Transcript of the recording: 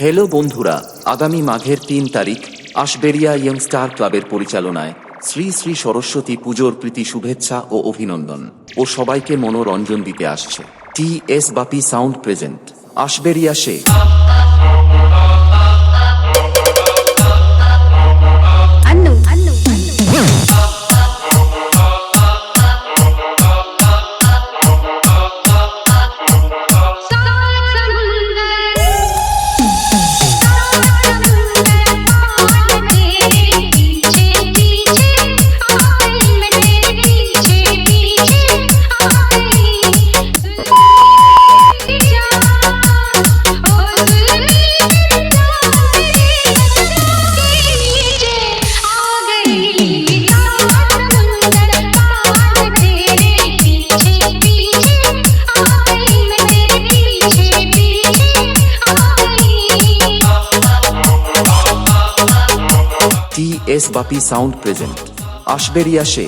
Hello বন্ধুরা, আগামী মাঘের তিন তারিখ আশবেরিয়া ইয়ং স্টার ক্লাবের পরিচালনায় শ্রী শ্রী সরস্বতী পুজোর প্রীতি শুভেচ্ছা ও অভিনন্দন ও সবাইকে মনোরঞ্জন দিতে আসছে। T S Bappi sound present. Ashberia সে S Bappi sound present Ashberia সে